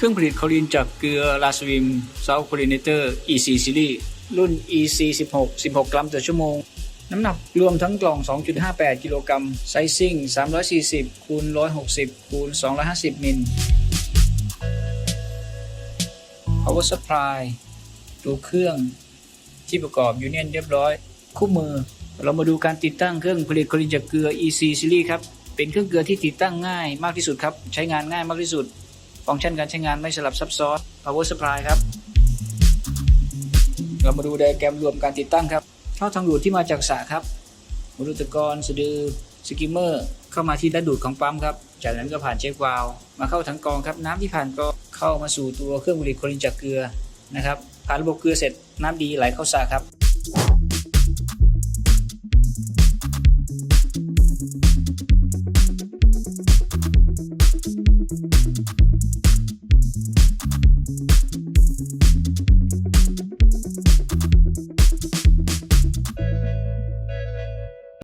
เครื่องผลิตคอรีนจากเกลือลาสวิมซาวคลอรีเนเตอร์ EC Series รุ่น EC 16 16 กรัมต่อชั่วโมง น้ำหนักรวมทั้งกล่อง 2.58 กิโลกรัม ไซซิ่ง 340คูณ160คูณ250 มิล power supply ตัวเครื่องที่ประกอบยูเนียนเรียบร้อย คู่มือ เรามาดูการติดตั้งเครื่องผลิตคลอรีนจากเกลือ EC Series ครับ เป็นเครื่องเกลือที่ติดตั้งง่ายมากที่สุดครับ ใช้งานง่ายมากที่สุด ฟังก์ชันการใช้งานไม่สลับซับซ้อน power supply ครับ เรามาดูไดอะแกรมรวมการติดตั้งครับท่อทางดูดที่มาจากสระครับมรุตกรสะดือสกิมเมอร์เข้ามาที่ระดูดของปั๊มครับ จากนั้นก็ผ่านเช็ควาล์วมาเข้าถังกรองครับ น้ำที่ผ่านก็เข้ามาสู่ตัวเครื่องผลิตคลอรีนจากเกลือนะครับ ผ่านระบบเกลือเสร็จน้ำดีไหลเข้าสระครับ